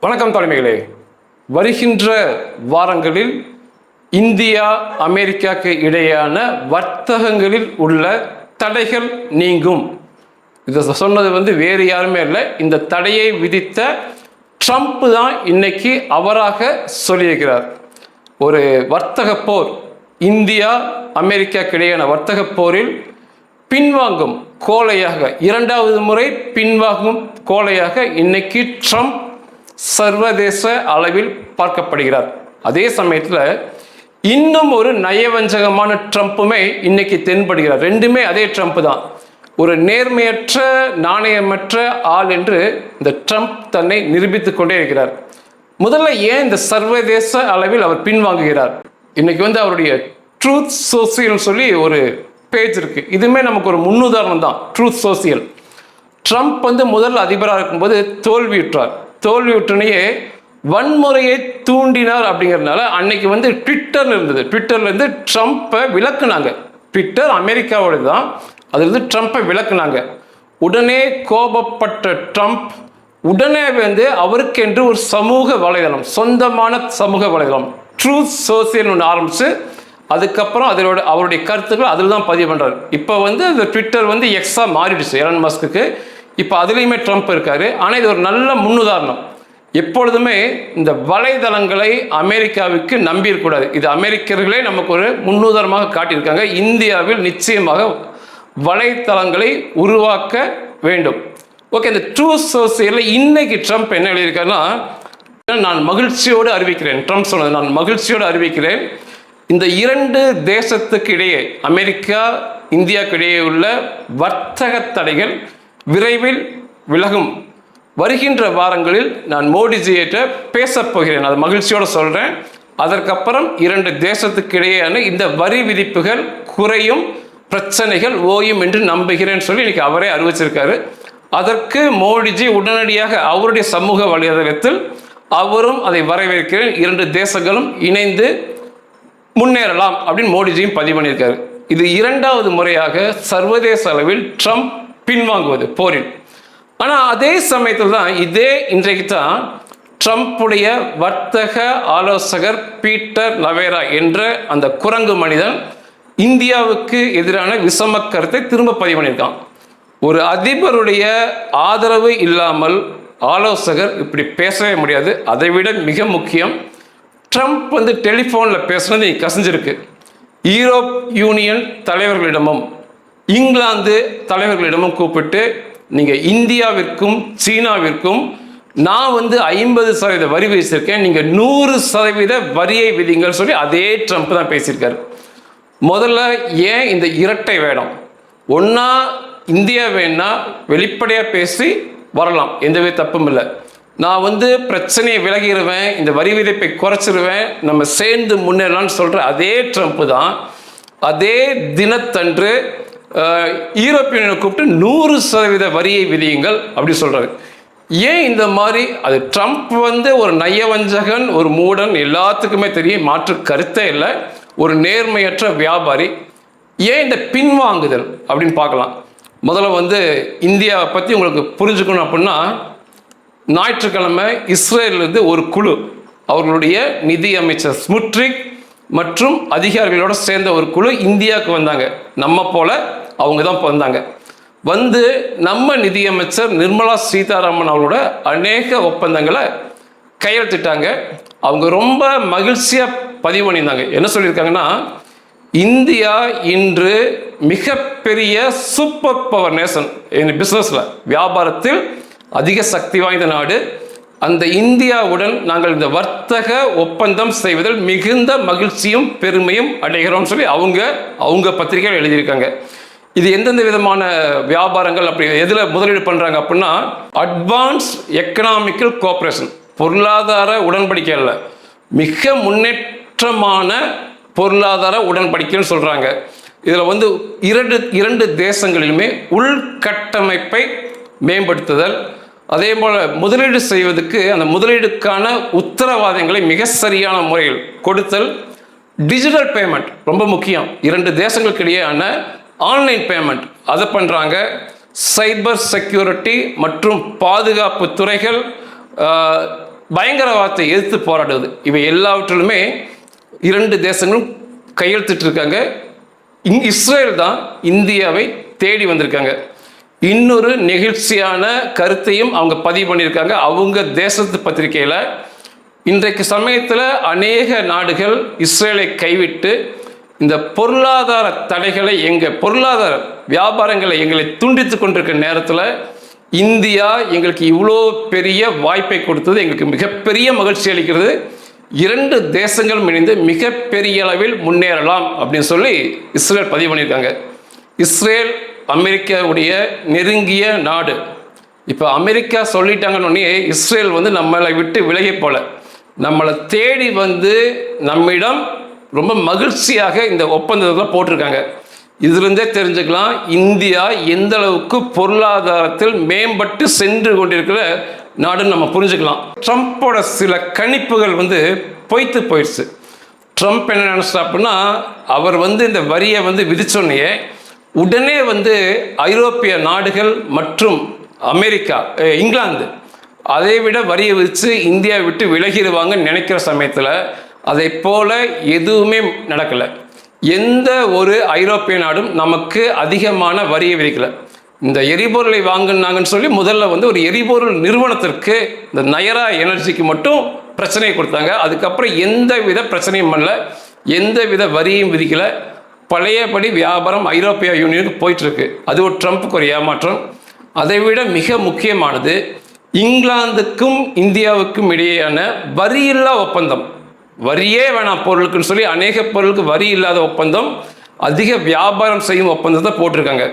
வணக்கம் தலைமைகளே. வருகின்ற வாரங்களில் இந்தியா அமெரிக்காவுக்கு இடையான வர்த்தகங்களில் உள்ள தடைகள் நீங்கும். இதை சொன்னது வந்து வேறு யாருமே இல்லை. இந்த தடையை விதித்த ட்ரம்ப் தான் இன்னைக்கு அவராக சொல்லியிருக்கிறார். ஒரு வர்த்தக போர் இந்தியா அமெரிக்காவுக்கு இடையான வர்த்தக போரில் பின்வாங்கும் கோலையாக இரண்டாவது முறை பின்வாங்கும் கோலையாக இன்னைக்கு ட்ரம்ப் சர்வதேச அளவில் பார்க்கப்படுகிறார். அதே சமயத்தில் இன்னும் ஒரு நயவஞ்சகமான ட்ரம்ப்புமே இன்னைக்கு தென்படுகிறார். ரெண்டுமே அதே ட்ரம்ப் தான். ஒரு நேர்மையற்ற நாணயமற்ற ஆள் என்று இந்த ட்ரம்ப் தன்னை நிரூபித்து கொண்டே இருக்கிறார். முதல்ல ஏன் இந்த சர்வதேச அளவில் அவர் பின்வாங்குகிறார்? இன்னைக்கு வந்து அவருடைய ட்ரூத் சோசியல் சொல்லி ஒரு பேஜ் இருக்கு. இதுமே நமக்கு ஒரு முன்னுதாரணம் தான். ட்ரூத் சோசியல் ட்ரம்ப் வந்து முதல் அதிபராக இருக்கும்போது தோல்வியுற்றார். தோல்வியுற்றனையே வன்முறையை தூண்டினார் அப்படிங்கிறதுனால அன்னைக்கு வந்து ட்விட்டர் இருந்தது. ட்விட்டர்ல இருந்து ட்ரம்ப்பை விளக்குனாங்க. ட்விட்டர் அமெரிக்காவோட தான் அதுலேருந்து ட்ரம்ப்பை விளக்குனாங்க. உடனே கோபப்பட்ட ட்ரம்ப் உடனே வந்து அவருக்கென்று ஒரு சமூக வலைதளம் சொந்தமான சமூக வலைதளம் ட்ரூத் சோசியல் ஒன்று ஆரம்பிச்சு அதுக்கப்புறம் அதோட அவருடைய கருத்துக்கள் அதில் தான் பதிவு பண்ணுறாரு இப்போ வந்து அந்த ட்விட்டர் வந்து எக்ஸாக மாறிடுச்சு எலன் மஸ்க்கு இப்போ அதுலேயுமே ட்ரம்ப் இருக்காரு. ஆனால் இது ஒரு நல்ல முன்னுதாரணம். எப்பொழுதுமே இந்த வலைதளங்களை அமெரிக்காவுக்கு நம்பியிருக்கூடாது இது அமெரிக்கர்களே நமக்கு ஒரு முன்னுதாரணமாக காட்டியிருக்காங்க. இந்தியாவில் நிச்சயமாக வலைத்தளங்களை உருவாக்க வேண்டும். ஓகே இந்த ட்ரூ சோசியலில் இன்னைக்கு ட்ரம்ப் என்ன எழுதியிருக்காருன்னா நான் மகிழ்ச்சியோடு அறிவிக்கிறேன். ட்ரம்ப் சொன்னது நான் மகிழ்ச்சியோடு அறிவிக்கிறேன். இந்த இரண்டு தேசத்துக்கு இடையே அமெரிக்கா இந்தியாவுக்கு இடையே உள்ள வர்த்தக தடைகள் விரைவில் விலகும். வருகின்ற வாரங்களில் நான் மோடிஜியிட்ட பேசப் போகிறேன். அது மகிழ்ச்சியோடு சொல்கிறேன் அதற்கப்புறம் இரண்டு தேசத்துக்கு இடையேயான இந்த வரி விதிப்புகள் குறையும் பிரச்சனைகள் ஓயும் என்று நம்புகிறேன்னு சொல்லி இன்னைக்கு அவரே அறிவிச்சிருக்காரு. அதற்கு மோடிஜி உடனடியாக அவருடைய சமூக வலைதளத்தில் அவரும் அதை வரவேற்கிறேன். இரண்டு தேசங்களும் இணைந்து முன்னேறலாம் அப்படின்னு மோடிஜியும் பதிவு பண்ணியிருக்காரு. இது இரண்டாவது முறையாக சர்வதேச அளவில் ட்ரம்ப் பின்வாங்குவது போரில். ஆனால் அதே சமயத்தில் தான் இதே இன்றைக்கு தான் ட்ரம்ப்புடைய வர்த்தக ஆலோசகர் பீட்டர் நவேரா என்ற அந்த குரங்கு மனிதன் இந்தியாவுக்கு எதிரான விசம கருத்தை திரும்ப பதிவு பண்ணியிருக்கான். ஒரு அதிபருடைய ஆதரவு இல்லாமல் ஆலோசகர் இப்படி பேசவே முடியாது. அதை விட மிக முக்கியம் ட்ரம்ப் வந்து டெலிஃபோனில் பேசுனது கசிஞ்சிருக்கு. யூரோப் யூனியன் தலைவர்களிடமும் இங்கிலாந்து தலைவர்களிடமும் கூப்பிட்டு நீங்கள் இந்தியாவிற்கும் சீனாவிற்கும் நான் வந்து ஐம்பது சதவீத வரி விதிச்சிருக்கேன் நீங்கள் நூறு சதவீத வரியை விதிங்கள் சொல்லி அதே ட்ரம்ப் தான் பேசியிருக்காரு. முதல்ல ஏன் இந்த இரட்டை வேடம்? ஒன்றா இந்தியா வேணா வெளிப்படையாக பேசி வரலாம். எந்தவே தப்பும் இல்லை. நான் வந்து பிரச்சனையை விலகிடுவேன் இந்த வரி விதிப்பை குறைச்சிருவேன் நம்ம சேர்ந்து முன்னேறலாம்னு சொல்கிற அதே ட்ரம்ப் தான். அதே தினத்தன்று யூரோப்பியனை கூப்பிட்டு நூறு சதவீத வரியை விதியுங்கள் அப்படி சொல்கிறாரு ஏன் இந்த மாதிரி? அது ட்ரம்ப் வந்து ஒரு நயவஞ்சகன் ஒரு மூடன் எல்லாத்துக்குமே தெரியும் மாற்று கருத்தே இல்லை. ஒரு நேர்மையற்ற வியாபாரி. ஏன் இந்த பின்வாங்குதல் அப்படின்னு பார்க்கலாம். முதல்ல வந்து இந்தியாவை பற்றி உங்களுக்கு புரிஞ்சுக்கணும் அப்படின்னா ஞாயிற்றுக்கிழமை இஸ்ரேலிருந்து ஒரு குழு அவர்களுடைய நிதி அமைச்சர் ஸ்முட்ரிக் மற்றும் அதிகாரிகளோடு சேர்ந்த ஒரு குழு இந்தியாவுக்கு வந்தாங்க. நம்ம போல அவங்க தான் வந்தாங்க வந்து நம்ம நிதியமைச்சர் நிர்மலா சீதாராமன் அவரோட அநேக ஒப்பந்தங்களை கையெழுத்திட்டாங்க. அவங்க ரொம்ப மகிழ்ச்சியாக பதிவு பண்ணியிருந்தாங்க. என்ன சொல்லியிருக்காங்கன்னா இந்தியா இன்று மிகப்பெரிய சூப்பர் பவர் நேஷன். என் பிஸ்னஸில் வியாபாரத்தில் அதிக சக்தி வாய்ந்த நாடு. அந்த இந்தியாவுடன் நாங்கள் இந்த வர்த்தக ஒப்பந்தம் செய்வதில் மிகுந்த மகிழ்ச்சியும் பெருமையும் அடைகிறோம்னு சொல்லி அவங்க அவங்க பத்திரிகையில் எழுதியிருக்காங்க. இது எந்தெந்த விதமான வியாபாரங்கள் அப்படி எதில் முதலீடு பண்ணுறாங்க அப்படின்னா அட்வான்ஸ் எக்கனாமிக்கல் கோஆப்ரேஷன் பொருளாதார உடன்படிக்கை அல்ல. மிக முன்னேற்றமான பொருளாதார உடன்படிக்கைன்னு சொல்கிறாங்க இதில் வந்து இரண்டு இரண்டு தேசங்களிலுமே உள்கட்டமைப்பை மேம்படுத்துதல் அதே போல் முதலீடு செய்வதற்கு அந்த முதலீடுக்கான உத்தரவாதங்களை மிக சரியான முறையில் கொடுத்தல் டிஜிட்டல் பேமெண்ட் ரொம்ப முக்கியம். இரண்டு தேசங்களுக்கு இடையேயான ஆன்லைன் பேமெண்ட். அதை பண்ணுறாங்க சைபர் செக்யூரிட்டி மற்றும் பாதுகாப்பு துறைகள் பயங்கரவாதத்தை எதிர்த்து போராடுவது. இவை எல்லாவற்றிலுமே இரண்டு தேசங்களும் கையெழுத்திட்டிருக்காங்க. இங் இஸ்ரேல் தான் இந்தியாவை தேடி வந்திருக்காங்க. இன்னொரு நெகிழ்ச்சியான கருத்தையும் அவங்க பதிவு பண்ணியிருக்காங்க. அவங்க தேசத்து பத்திரிகையில். இன்றைக்கு சமயத்தில் அநேக நாடுகள் இஸ்ரேலை கைவிட்டு இந்த பொருளாதார தடைகளை எங்கள் பொருளாதார வியாபாரங்களை எங்களை துண்டித்து கொண்டிருக்கிற நேரத்தில் இந்தியா எங்களுக்கு இவ்வளோ பெரிய வாய்ப்பை கொடுத்தது எங்களுக்கு மிகப்பெரிய மகிழ்ச்சி அளிக்கிறது. இரண்டு தேசங்களும் இணைந்து மிகப்பெரிய அளவில் முன்னேறலாம் அப்படின்னு சொல்லி இஸ்ரேல் பதிவு பண்ணியிருக்காங்க. இஸ்ரேல் அமெரிக்காவுடைய நெருங்கிய நாடு. இப்போ அமெரிக்கா சொல்லிட்டாங்கன்னு இஸ்ரேல் வந்து நம்மளை விட்டு விலகி போல. நம்மளை தேடி வந்து நம்மிடம் ரொம்ப மகிழ்ச்சியாக இந்த ஒப்பந்தத்தில் போட்டிருக்காங்க. இதிலிருந்தே தெரிஞ்சுக்கலாம் இந்தியா எந்த அளவுக்கு பொருளாதாரத்தில் மேம்பட்டு சென்று கொண்டிருக்கிற நாடுன்னு நம்ம புரிஞ்சுக்கலாம். ட்ரம்ப்போட சில கணிப்புகள் வந்து பொய்த்து போயிடுச்சு. ட்ரம்ப் என்ன நினச்சா அப்படின்னா அவர் வந்து இந்த வரியை வந்து விதிச்சோன்னே உடனே வந்து ஐரோப்பிய நாடுகள் மற்றும் அமெரிக்கா இங்கிலாந்து அதை விட வரியை விதித்து இந்தியா விட்டு விலகிடுவாங்கன்னு நினைக்கிற சமயத்தில் அதை போல எதுவுமே நடக்கலை. எந்த ஒரு ஐரோப்பிய நாடும் நமக்கு அதிகமான வரியை விதிக்கலை. இந்த எரிபொருளை வாங்கினாங்கன்னு சொல்லி முதல்ல வந்து ஒரு எரிபொருள் நிறுவனத்திற்கு இந்த நயரா எனர்ஜிக்கு மட்டும் பிரச்சனையை கொடுத்தாங்க. அதுக்கப்புறம் எந்த வித பிரச்சனையும் பண்ணல. எந்த வித வரியும் விதிக்கலை. பழையபடி வியாபாரம் ஐரோப்பிய யூனியனுக்கு போயிட்டு இருக்கு அது ஒரு ட்ரம்ப்புக்கு ஒரு ஏமாற்றம். அதை விட மிக முக்கியமானது இங்கிலாந்துக்கும் இந்தியாவுக்கும் இடையேயான வரியில்லா ஒப்பந்தம். வரியே வேணாம் பொருளுக்குன்னு சொல்லி அநேக பொருளுக்கு வரி இல்லாத ஒப்பந்தம் அதிக வியாபாரம் செய்யும் ஒப்பந்தத்தை போட்டிருக்காங்க.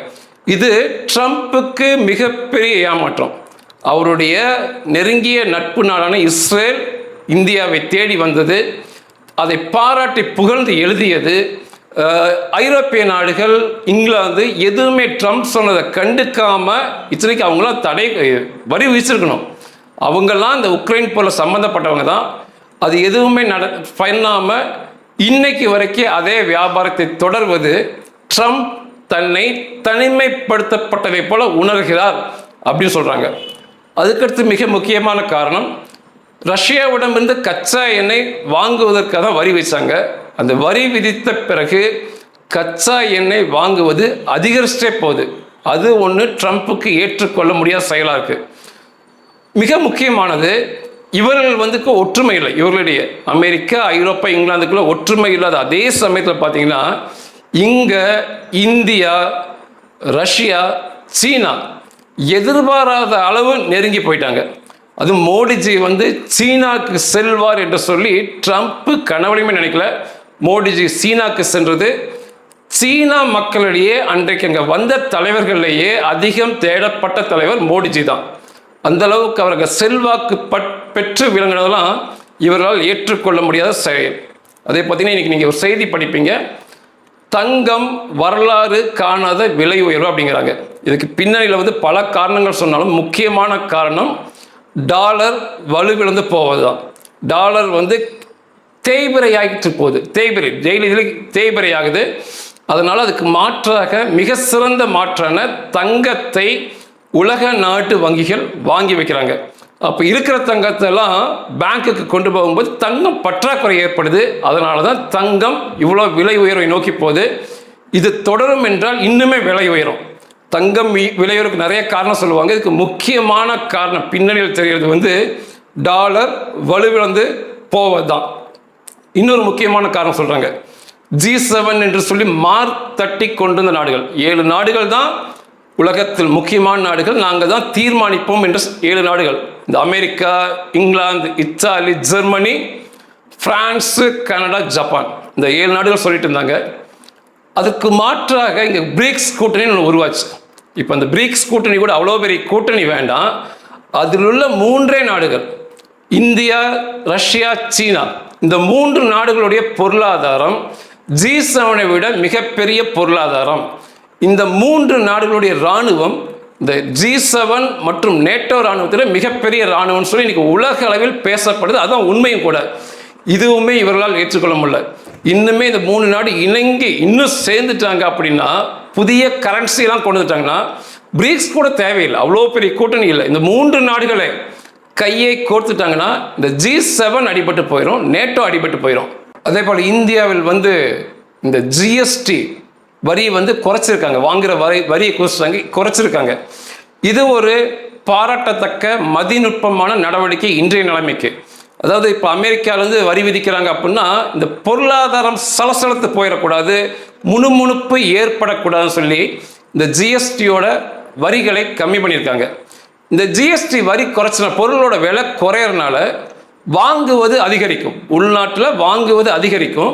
இது ட்ரம்ப்புக்கு மிகப்பெரிய ஏமாற்றம். அவருடைய நெருங்கிய நட்பு நாடான இஸ்ரேல் இந்தியாவை தேடி வந்தது அதை பாராட்டி புகழ்ந்து எழுதியது ஐரோப்பிய நாடுகள் இங்கிலாந்து எதுவுமே ட்ரம்ப் சொன்னதை கண்டுக்காம இத்தனைக்கு அவங்களாம் தடை வரி விதிச்சிருக்கணும். அவங்கெல்லாம் இந்த உக்ரைன் போல சம்மந்தப்பட்டவங்க தான். அது எதுவுமே நட பண்ணாமல் இன்னைக்கு வரைக்கும் அதே வியாபாரத்தை தொடர்வது ட்ரம்ப் தன்னை தனிமைப்படுத்தப்பட்டதை போல உணர்கிறார் அப்படின்னு சொல்கிறாங்க அதுக்கடுத்து மிக முக்கியமான காரணம் ரஷ்யாவிடமிருந்து கச்சா எண்ணெய் வாங்குவதற்காக தான் வரி வச்சாங்க அந்த வரி விதித்த பிறகு கச்சா எண்ணெய் வாங்குவது அதிகரிச்சிட்டே போகுது. அது ஒன்று ட்ரம்ப்புக்கு ஏற்றுக்கொள்ள முடியாத செயலாக இருக்குது மிக முக்கியமானது இவர்கள் வந்து ஒற்றுமை இல்லை. இவர்களுடைய அமெரிக்கா ஐரோப்பா இங்கிலாந்துக்குள்ள ஒற்றுமை இல்லாத அதே சமயத்தில் பார்த்தீங்கன்னா இங்கே இந்தியா ரஷ்யா சீனா எதிர்பாராத அளவு நெருங்கி போயிட்டாங்க. அது மோடிஜி வந்து சீனாக்கு செல்வார் என்று சொல்லி ட்ரம்ப் கனவுலையுமே நினைக்கல. மோடிஜி சீனாக்கு சென்றது. சீனா மக்களிடையே அன்றைக்கு அங்கே வந்த தலைவர்களிலேயே அதிகம் தேடப்பட்ட தலைவர் மோடிஜி தான். அந்த அளவுக்கு அவர்கள் செல்வாக்கு பட் பெற்று விளங்கினதெல்லாம் இவர்களால் ஏற்றுக்கொள்ள முடியாத செயல். அதே பார்த்தீங்கன்னா இன்னைக்கு நீங்கள் ஒரு செய்தி படிப்பீங்க. தங்கம் வரலாறு காணாத விலை உயர்வு அப்படிங்கிறாங்க. இதுக்கு பின்னணியில் வந்து பல காரணங்கள் சொன்னாலும் முக்கியமான காரணம் டாலர் வலுவிழந்து போவது தான் டாலர் வந்து தேய்பிரை ஆகிட்டு போகுது. தேய்பிரை டெய்லி தேய்பிரை ஆகுது அதனால் அதுக்கு மாற்றாக மிக சிறந்த மாற்றான தங்கத்தை உலக நாட்டு வங்கிகள் வாங்கி வைக்கிறாங்க. அப்போ இருக்கிற தங்கத்தெல்லாம் பேங்க்குக்கு கொண்டு போகும்போது தங்கம் பற்றாக்குறை ஏற்படுது. அதனால தான் தங்கம் இவ்வளோ விலை உயர்வை நோக்கி போகுது. இது தொடரும் என்றால் இன்னுமே விலை உயரும். தங்கம் வி- விலை உயர்வுக்கு நிறைய காரணம் சொல்லுவாங்க. இதுக்கு முக்கியமான காரணம் பின்னணியில் தெரிகிறது வந்து டாலர் வலுவிழந்து போவது தான் இன்னொரு முக்கியமான காரணம் சொல்கிறாங்க ஜி செவன் என்று சொல்லி மார் தட்டி கொண்டிருந்த நாடுகள். ஏழு நாடுகள் தான் உலகத்தில் முக்கியமான நாடுகள். நாங்கள் தான் தீர்மானிப்போம் என்ற ஏழு நாடுகள். இந்த America England Italy Germany France Canada Japan. இந்த ஏழு நாடுகள் சொல்லிட்டு இருந்தாங்க. அதுக்கு மாற்றாக இங்கே பிரிக்ஸ் கூட்டணி ஒன்று உருவாச்சு. இப்போ அந்த பிரிக்ஸ் கூட்டணி கூட அவ்வளோ பெரிய கூட்டணி வேண்டாம். அதில் உள்ள மூன்றே நாடுகள் இந்தியா ரஷ்யா சீனா. இந்த மூன்று நாடுகளுடைய பொருளாதாரம் ஜி செவனை விட மிகப்பெரிய பொருளாதாரம். இந்த மூன்று நாடுகளுடைய இராணுவம் இந்த ஜி செவன் மற்றும் நேட்டோ இராணுவத்தில் மிகப்பெரிய இராணுவம்னு சொல்லி இன்னைக்கு உலக அளவில் பேசப்படுது. அதான் உண்மையும் கூட. இதுவுமே இவர்களால் ஏற்றுக்கொள்ள முடியல. இன்னுமே இந்த மூணு நாடு இணங்கி இன்னும் சேர்ந்துட்டாங்க அப்படின்னா புதிய கரன்சிலாம் கொண்டு வந்துட்டாங்கன்னா பிரிக்ஸ் கூட தேவையில்லை. அவ்வளோ பெரிய கூட்டணி இல்லை. இந்த மூன்று நாடுகளை கையை கோர்த்துட்டாங்கன்னா இந்த ஜி செவன் அடிபட்டு போயிடும் நேட்டோ அடிபட்டு போயிடும் அதே போல் இந்தியாவில் வந்து இந்த ஜிஎஸ்டி வரியை வந்து குறைச்சிருக்காங்க. வாங்குற வரி வரியை குறைச்சிட்டாங்க குறைச்சிருக்காங்க. இது ஒரு பாராட்டத்தக்க மதிநுட்பமான நடவடிக்கை இன்றைய நிலைமைக்கு. அதாவது இப்போ அமெரிக்காவிலேருந்து வரி விதிக்கிறாங்க அப்படின்னா இந்த பொருளாதாரம் சலசலத்து போயிடக்கூடாது முணுமுணுப்பு ஏற்படக்கூடாதுன்னு சொல்லி இந்த ஜிஎஸ்டியோட வரிகளை கம்மி பண்ணியிருக்காங்க. இந்த ஜிஎஸ்டி வரி குறைச்சின பொருளோட விலை குறையறனால வாங்குவது அதிகரிக்கும். உள்நாட்டில் வாங்குவது அதிகரிக்கும்.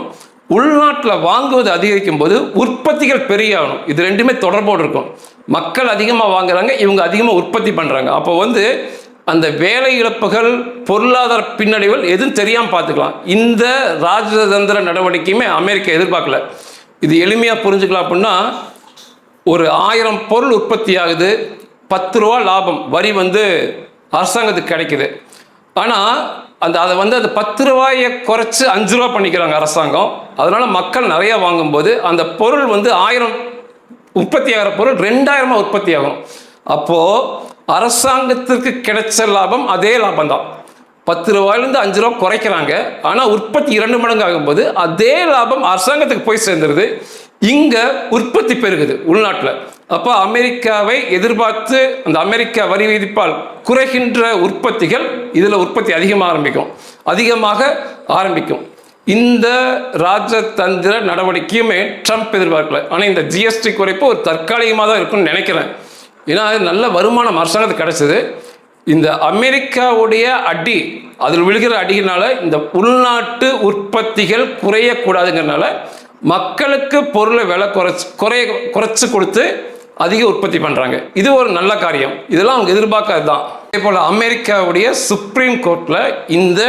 உள்நாட்டில் வாங்குவது அதிகரிக்கும் போது உற்பத்திகள் பெரிய ஆகணும் இது ரெண்டுமே தொடர்போடு இருக்கும். மக்கள் அதிகமாக வாங்குறாங்க இவங்க அதிகமாக உற்பத்தி பண்ணுறாங்க அப்போ வந்து அந்த வேலை இழப்புகள் பொருளாதார பின்னடைவுகள் எதுவும் தெரியாமல் பார்த்துக்கலாம். இந்த ராஜதந்திர நடவடிக்கையுமே அமெரிக்கா எதிர்பார்க்கல. இது எளிமையாக புரிஞ்சுக்கலாம் அப்படின்னா ஒரு ஆயிரம் பொருள் உற்பத்தி ஆகுது பத்து ரூபா லாபம் வரி வந்து அரசாங்கத்துக்கு கிடைக்குது. ஆனால் அந்த அதை வந்து அந்த பத்து ரூபாயை குறைச்சி அஞ்சு ரூபா பண்ணிக்கிறாங்க அரசாங்கம். அதனால மக்கள் நிறைய வாங்கும்போது அந்த பொருள் வந்து ஆயிரம் உற்பத்தி ஆகிற பொருள் ரெண்டாயிரமா உற்பத்தி ஆகும். அப்போது அரசாங்கத்திற்கு கிடைச்ச லாபம் அதே லாபம் தான் பத்து ரூபாயிலேருந்து அஞ்சு ரூபா குறைக்கிறாங்க. ஆனால் உற்பத்தி இரண்டு மடங்கு ஆகும்போது அதே லாபம் அரசாங்கத்துக்கு போய் சேர்ந்துருது. இங்கே உற்பத்தி பெருகுது உள்நாட்டில். அப்போ அமெரிக்காவை எதிர்பார்த்து அந்த அமெரிக்கா வரி விதிப்பால் குறைகின்ற உற்பத்திகள் இதில் உற்பத்தி அதிகமாக ஆரம்பிக்கும். அதிகமாக ஆரம்பிக்கும். இந்த ராஜதந்திர நடவடிக்கையுமே ட்ரம்ப் எதிர்பார்க்கல. ஆனால் இந்த ஜிஎஸ்டி குறைப்பு ஒரு தற்காலிகமாக தான் இருக்கும்னு நினைக்கிறேன். ஏன்னா அது நல்ல வருமானம் அரசாங்கத்துக்கு கிடச்சிது. இந்த அமெரிக்காவுடைய அடி அதில் விழுகிற அடியினால இந்த உள்நாட்டு உற்பத்திகள் குறையக்கூடாதுங்கிறனால மக்களுக்கு பொருளை விலை குறைச்சு குறைய குறைச்சு கொடுத்து அதிக உற்பத்தி பண்ணுறாங்க இது ஒரு நல்ல காரியம். இதெல்லாம் அவங்க எதிர்பார்க்கறது தான் அதே போல் அமெரிக்காவுடைய சுப்ரீம் கோர்ட்டில் இந்த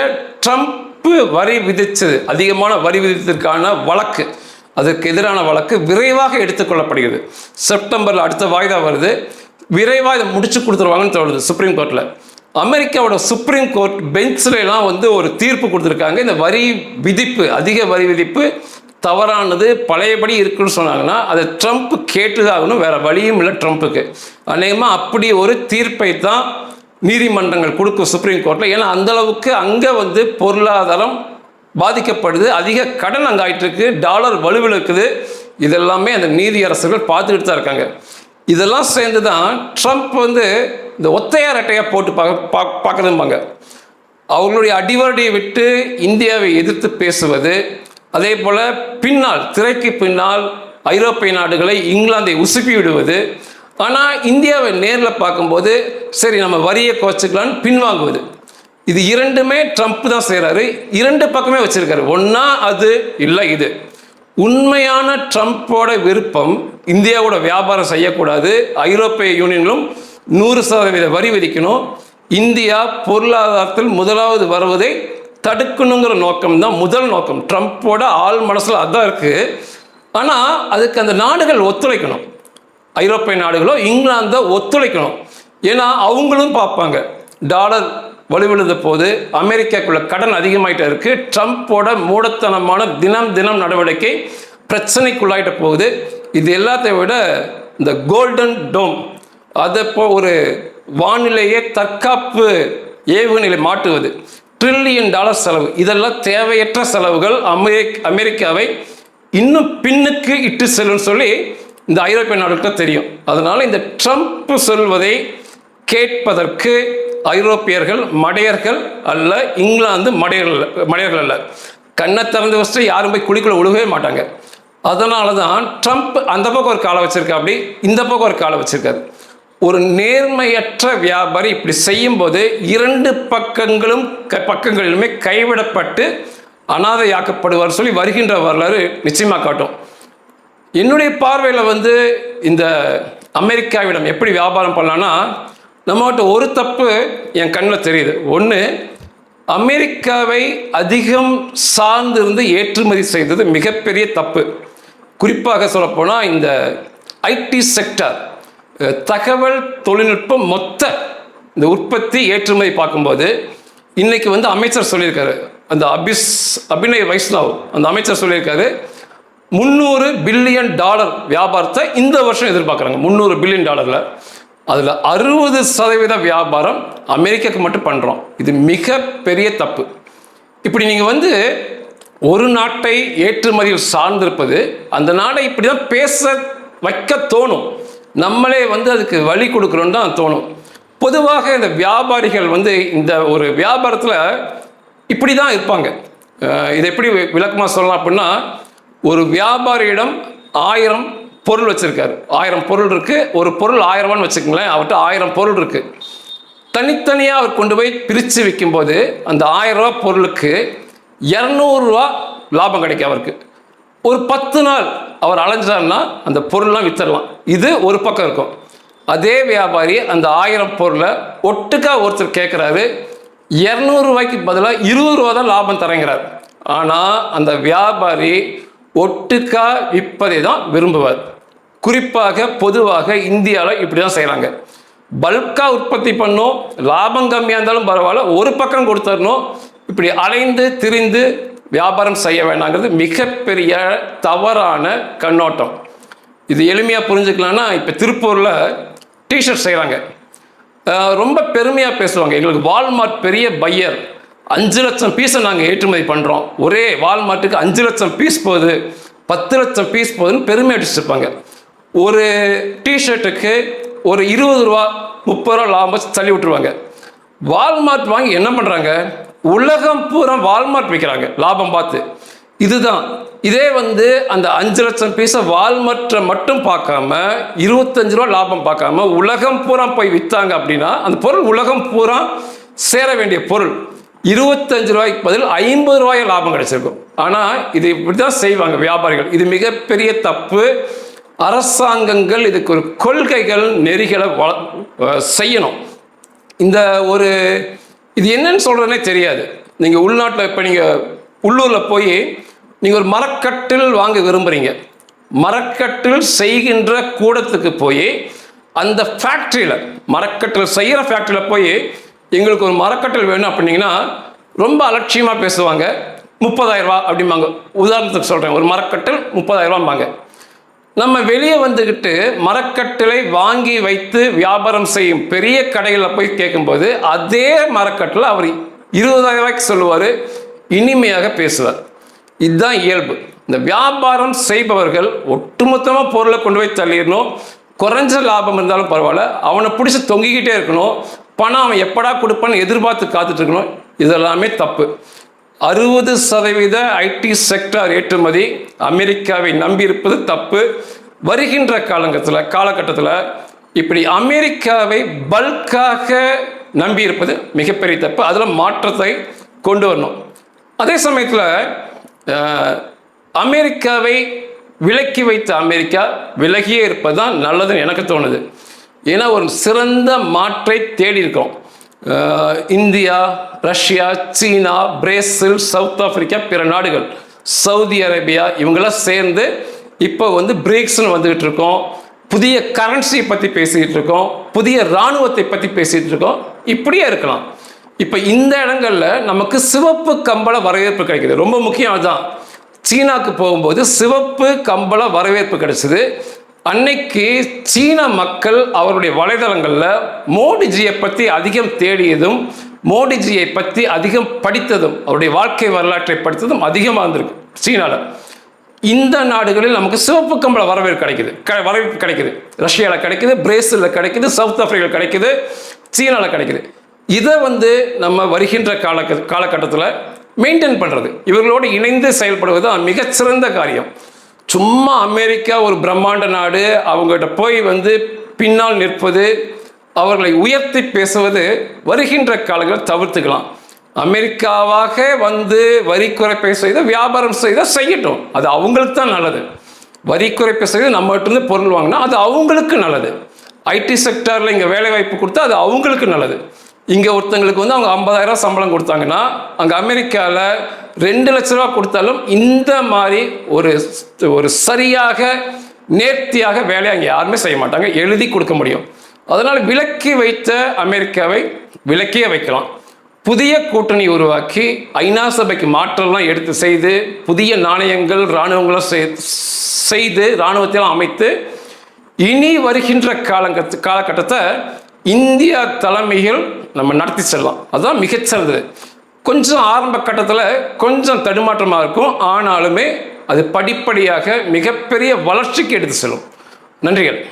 ட்ரம்ப் வரி விதித்தது அதிகமான வரி விதித்ததற்கான வழக்கு அதற்கு எதிரான வழக்கு விரைவாக எடுத்துக்கொள்ளப்படுகிறது செப்டம்பரில் அடுத்த வாய்தா வருது. விரைவாக இதை முடிச்சு கொடுத்துருவாங்கன்னு தோணுது சுப்ரீம் கோர்ட்டில் அமெரிக்காவோட சுப்ரீம் கோர்ட் பெஞ்ச்லாம் வந்து ஒரு தீர்ப்பு கொடுத்துருக்காங்க. இந்த வரி விதிப்பு அதிக வரி விதிப்பு தவறானது பழையபடி இருக்குன்னு சொன்னாங்கன்னா அதை ட்ரம்ப் கேட்டுதாகணும். வேற வழியும் இல்லை ட்ரம்ப்புக்கு. அநேகமாக அப்படி ஒரு தீர்ப்பை தான் நீதிமன்றங்கள் கொடுக்கும் சுப்ரீம் கோர்ட்டில் ஏன்னா அந்தளவுக்கு அங்கே வந்து பொருளாதாரம் பாதிக்கப்படுது. அதிக கடன் அங்கே ஆயிட்டு டாலர் வலுவில் இருக்குது. இதெல்லாமே அந்த நீதியரசர்கள் பார்த்துக்கிட்டு தான் இருக்காங்க. இதெல்லாம் சேர்ந்து தான் ட்ரம்ப் வந்து இந்த ஒத்தையார் அட்டையாக போட்டு பார்க்க பா பார்க்குறதும்பாங்க அவர்களுடைய அடிவரடியை விட்டு இந்தியாவை எதிர்த்து பேசுவது அதே போல் பின்னால் திரைக்கு பின்னால் ஐரோப்பிய நாடுகளை இங்கிலாந்தை உசுப்பி விடுவது. ஆனால் இந்தியாவை நேரில் பார்க்கும்போது சரி நம்ம வரியை குறைச்சிக்கலான்னு பின்வாங்குவது. இது இரண்டுமே ட்ரம்ப் தான் செய்கிறாரு இரண்டு பக்கமே வச்சிருக்காரு. ஒன்றா அது இல்லை இது. உண்மையான ட்ரம்ப்போட விருப்பம் இந்தியாவோட வியாபாரம் செய்யக்கூடாது. ஐரோப்பிய யூனியனிலும் நூறு சதவீத வரி விதிக்கணும். இந்தியா பொருளாதாரத்தில் முதலாவது வருவதை தடுக்கணுங்கிற நோக்கம் தான் முதல் நோக்கம். ட்ரம்ப்போட ஆள் மனசில் அதான் இருக்குது ஆனால் அதுக்கு அந்த நாடுகள் ஒத்துழைக்கணும். ஐரோப்பிய நாடுகளோ இங்கிலாந்தோ ஒத்துழைக்கணும். ஏன்னா அவங்களும் பார்ப்பாங்க. டாலர் வலுவிழுந்த போது அமெரிக்காக்குள்ள கடன் அதிகமாகிட்டே இருக்குது ட்ரம்ப்போட மூடத்தனமான தினம் தினம் நடவடிக்கை பிரச்சனைக்குள்ளாயிட்ட போகுது. இது எல்லாத்தையும் விட இந்த கோல்டன் டோம் அதை போ ஒரு வானிலையே தற்காப்பு ஏவுகணைகளை மாட்டுவது ட்ரில்லியன் டாலர் செலவு. இதெல்லாம் தேவையற்ற செலவுகள். அமெரிக் அமெரிக்காவை இன்னும் பின்னுக்கு இட்டு செல்லும்னு சொல்லி இந்த ஐரோப்பிய நாடுகள்கிட்ட தெரியும். அதனால் இந்த ட்ரம்ப் சொல்வதை கேட்பதற்கு ஐரோப்பியர்கள் மடையர்கள் அல்ல இங்கிலாந்து மடையர்கள் மடையர்கள் அல்ல. கண்ணை திறந்து வச்சுட்டு யாரும் போய் குழிக்குள்ளே விழுகவே மாட்டாங்க. அதனால தான் ட்ரம்ப் அந்த பக்கம் ஒரு காலை வச்சுருக்கா அப்படி இந்த பக்கம் ஒரு காலை வச்சுருக்காரு. ஒரு நேர்மையற்ற வியாபாரி இப்படி செய்யும்போது இரண்டு பக்கங்களும் க- பக்கங்களிலுமே கைவிடப்பட்டு அனாதையாக்கப்படுவார் சொல்லி வருகின்ற வரலாறு நிச்சயமாக காட்டும். என்னுடைய பார்வையில் வந்து இந்த அமெரிக்காவிடம் எப்படி வியாபாரம் பண்ணலான்னா நம்மகிட்ட ஒரு தப்பு என் கண்ணில் தெரியுது. ஒன்று அமெரிக்காவை அதிகம் சார்ந்திருந்து ஏற்றுமதி செய்தது மிகப்பெரிய தப்பு. குறிப்பாக சொல்லப்போனால் இந்த ஐடி செக்டர் தகவல் தொழில்நுட்பம் மொத்த இந்த உற்பத்தி ஏற்றுமதி பார்க்கும்போது இன்னைக்கு வந்து அமைச்சர் சொல்லியிருக்காரு. அந்த அபிஸ் அபிநய் வைஷ்ணவ் அந்த அமைச்சர் சொல்லியிருக்காரு முந்நூறு பில்லியன் டாலர் வியாபாரத்தை இந்த வருஷம் எதிர்பார்க்குறாங்க. முந்நூறு பில்லியன் டாலரில். அதில் அறுபது சதவீத வியாபாரம் அமெரிக்காவுக்கு மட்டும் பண்ணுறோம் இது மிக பெரிய தப்பு. இப்படி நீங்கள் வந்து ஒரு நாட்டை ஏற்றுமதியில் சார்ந்திருப்பது அந்த நாடை இப்படி தான் பேச வைக்க தோணும். நம்மளே வந்து அதுக்கு வழி கொடுக்குறோன்னு தான் தோணும். பொதுவாக இந்த வியாபாரிகள் வந்து இந்த ஒரு வியாபாரத்தில் இப்படி தான் இருப்பாங்க இதை எப்படி விளக்கமாக சொல்லலாம் அப்படின்னா ஒரு வியாபாரியிடம் ஆயிரம் பொருள் வச்சுருக்காரு. ஆயிரம் பொருள் இருக்குது ஒரு பொருள் ஆயிரம்னு வச்சுக்கோங்களேன் அவர்கிட்ட ஆயிரம் பொருள் இருக்குது தனித்தனியாக அவர் கொண்டு போய் பிரித்து விற்கும்போது அந்த ஆயிரம் ரூபா பொருளுக்கு இரநூறுவா லாபம் கிடைக்கும் அவருக்கு. ஒரு பத்து நாள் அவர் அலைஞ்சார்னா அந்த பொருள்லாம் வித்தரலாம் இது ஒரு பக்கம் இருக்கும். அதே வியாபாரி அந்த ஆயிரம் பொருளை ஒட்டுக்கா ஒருத்தர் கேட்குறாரு. இரநூறுவாய்க்கு பதிலாக இருபது ரூபா தான் லாபம் தரங்கிறார். ஆனால் அந்த வியாபாரி ஒட்டுக்கா விற்பதை தான் விரும்புவார். குறிப்பாக பொதுவாக இந்தியாவில் இப்படி தான் செய்கிறாங்க பல்காக உற்பத்தி பண்ணும். லாபம் கம்மியாக இருந்தாலும் பரவாயில்ல. ஒரு பக்கம் கொடுத்துடணும் இப்படி அலைந்து திரிந்து வியாபாரம் செய்ய வேண்டாங்கிறது மிகப்பெரிய தவறான கண்ணோட்டம். இது எளிமையாக புரிஞ்சுக்கலாம்னா இப்போ திருப்பூரில் டிஷர்ட் செய்கிறாங்க ரொம்ப பெருமையாக பேசுவாங்க. எங்களுக்கு வால்மார்ட் பெரிய பையர் அஞ்சு லட்சம் பீஸை நாங்கள் ஏற்றுமதி பண்ணுறோம் ஒரே வால்மார்ட்டுக்கு அஞ்சு லட்சம் பீஸ் போகுது. பத்து லட்சம் பீஸ் போகுதுன்னு பெருமை அடிச்சிருப்பாங்க. ஒரு டிஷர்ட்டுக்கு ஒரு இருபது ரூபா முப்பது ரூபா லாபம் தள்ளி விட்டுருவாங்க. வால்மார்ட் வாங்கி என்ன பண்ணுறாங்க உலகம் பூரா வால்மார்ட் விற்கிறாங்க லாபம் பார்த்து. இதுதான். இதே வந்து அந்த அஞ்சு லட்சம் பீஸை வால்மார்ட்டை மட்டும் பார்க்காம இருபத்தஞ்சு ரூபா லாபம் பார்க்காம உலகம் பூரா போய் விற்றாங்க அப்படின்னா அந்த பொருள் உலகம் பூரா சேர வேண்டிய பொருள். இருபத்தஞ்சு ரூபாய்க்கு பதில் ஐம்பது ரூபாய் லாபம் கிடைச்சிருக்கும். ஆனால் இது இப்படி தான் செய்வாங்க வியாபாரிகள். இது மிகப்பெரிய தப்பு. அரசாங்கங்கள் இதுக்கு ஒரு கொள்கைகள் நெறிகளை வள செய்யணும். இந்த ஒரு இது என்னன்னு சொல்கிறதுனே தெரியாது. நீங்கள் உள்நாட்டில் இப்போ நீங்கள் உள்ளூரில் போய் நீங்கள் ஒரு மரக்கட்டில் வாங்க விரும்புகிறீங்க மரக்கட்டில் செய்கின்ற கூடத்துக்கு போய் அந்த ஃபேக்ட்ரியில் மரக்கட்டில் செய்கிற ஃபேக்ட்ரியில் போய் எங்களுக்கு ஒரு மரக்கட்டில் வேணும் அப்படின்னீங்கன்னா ரொம்ப அலட்சியமாக பேசுவாங்க. முப்பதாயிரரூபா அப்படிம்பாங்க. உதாரணத்துக்கு சொல்கிறேன் ஒரு மரக்கட்டில் முப்பதாயிரரூபாம்பாங்க நம்ம வெளியே வந்துக்கிட்டு மரக்கட்டிலை வாங்கி வைத்து வியாபாரம் செய்யும் பெரிய கடையில் போய் கேட்கும்போது அதே மரக்கட்டில் அவர் இருபதாயிரம் ரூபாய்க்கு சொல்லுவார் இனிமையாக பேசுவார். இதுதான் இயல்பு. இந்த வியாபாரம் செய்பவர்கள் ஒட்டுமொத்தமாக பொருளை கொண்டு போய் தள்ளிடணும். குறைஞ்ச லாபம் இருந்தாலும் பரவாயில்ல. அவனை பிடிச்சி தொங்கிக்கிட்டே இருக்கணும். பணம் அவன் எப்படா கொடுப்பான்னு எதிர்பார்த்து காத்துட்ருக்கணும் இதெல்லாமே தப்பு. அறுபது சதவீத ஐடி செக்டார் ஏற்றுமதி அமெரிக்காவை நம்பியிருப்பது தப்பு. வருகின்ற காலங்கத்தில் காலகட்டத்தில் இப்படி அமெரிக்காவை பல்காக நம்பியிருப்பது மிகப்பெரிய தப்பு. அதில் மாற்றத்தை கொண்டு வரணும். அதே சமயத்தில் அமெரிக்காவை விலக்கி வைத்த அமெரிக்கா விலகியே இருப்பது தான் நல்லதுன்னு எனக்கு தோணுது. ஏன்னா ஒரு சிறந்த மாற்றை தேடி இருக்கோம். இந்தியா ரஷ்யா சீனா பிரேசில் சவுத் ஆப்பிரிக்கா பிற நாடுகள். சவுதி அரேபியா இவங்களாம் சேர்ந்து இப்போ வந்து பிரிக்ஸ்னு வந்துகிட்டு இருக்கோம். புதிய கரன்சியை பற்றி பேசிக்கிட்டு இருக்கோம். புதிய இராணுவத்தை பற்றி பேசிகிட்டு இருக்கோம். இப்படியே இருக்கலாம். இப்போ இந்த இடங்களில் நமக்கு சிவப்பு கம்பள வரவேற்பு கிடைக்கிது. ரொம்ப முக்கியம் அதுதான் சீனாவுக்கு போகும்போது சிவப்பு கம்பள வரவேற்பு கிடைச்சிது. அன்னைக்கு சீன மக்கள் அவருடைய வலைதளங்களில் மோடிஜியை பற்றி அதிகம் தேடியதும் மோடிஜியை பற்றி அதிகம் படித்ததும் அவருடைய வாழ்க்கை வரலாற்றை படித்ததும் அதிகமாக இருந்திருக்கு சீனாவில் இந்த நாடுகளில் நமக்கு சிவப்பு கம்பள வரவேற்பு கிடைக்குது. க- வரவேற்பு கிடைக்குது. ரஷ்யாவில் கிடைக்குது பிரேசிலில் கிடைக்குது சவுத் ஆஃப்ரிக்காவில் கிடைக்குது சீனாவில் கிடைக்குது. இதை வந்து நம்ம வருகின்ற கால காலகட்டத்தில் மெயின்டைன் பண்ணுறது இவர்களோடு இணைந்து செயல்படுவது தான் மிகச்சிறந்த காரியம். சும்மா அமெரிக்கா ஒரு பிரம்மாண்ட நாடு அவங்ககிட்ட போய் வந்து பின்னால் நிற்பது அவர்களை உயர்த்தி பேசுவது வருகின்ற காலங்களில் தவிர்த்துக்கலாம். அமெரிக்காவாக வந்து வரி குறைப்பை செய்த வியாபாரம் செய்தால் செய்யட்டும். அது அவங்களுக்கு தான் நல்லது. வரி குறைப்பை செய்து நம்மகிட்ட இருந்து பொருள் வாங்கினா அது அவங்களுக்கு நல்லது. ஐடி செக்டாரில் இங்கே வேலை வாய்ப்பு கொடுத்தா அது அவங்களுக்கு நல்லது. இங்கே ஒருத்தங்களுக்கு வந்து அவங்க ஐம்பதாயிரம் சம்பளம் கொடுத்தாங்கன்னா அங்கே அமெரிக்காவில் ரெண்டு லட்ச ரூபா கொடுத்தாலும் இந்த மாதிரி ஒரு ஒரு சரியாக நேர்த்தியாக வேலையை அங்கே யாருமே செய்ய மாட்டாங்க. எழுதி கொடுக்க முடியும். அதனால் விலக்கி வைத்த அமெரிக்காவை விலக்கியே வைக்கலாம். புதிய கூட்டணி உருவாக்கி ஐநா சபைக்கு மாற்றம்லாம் எடுத்து செய்து புதிய நாணயங்கள் இராணுவங்களும் செய்து இராணுவத்தையும் அமைத்து இனி வருகின்ற காலங்க காலகட்டத்தை இந்தியா தலைமையில் நம்ம நடத்தி செல்லலாம். அதுதான் மிகச்சிறந்தது. கொஞ்சம் ஆரம்ப கட்டத்தில் கொஞ்சம் தடுமாற்றமாக இருக்கும். ஆனாலுமே அது படிப்படியாக மிகப்பெரிய வளர்ச்சிக்கு எடுத்து செல்லும். நன்றிகள்.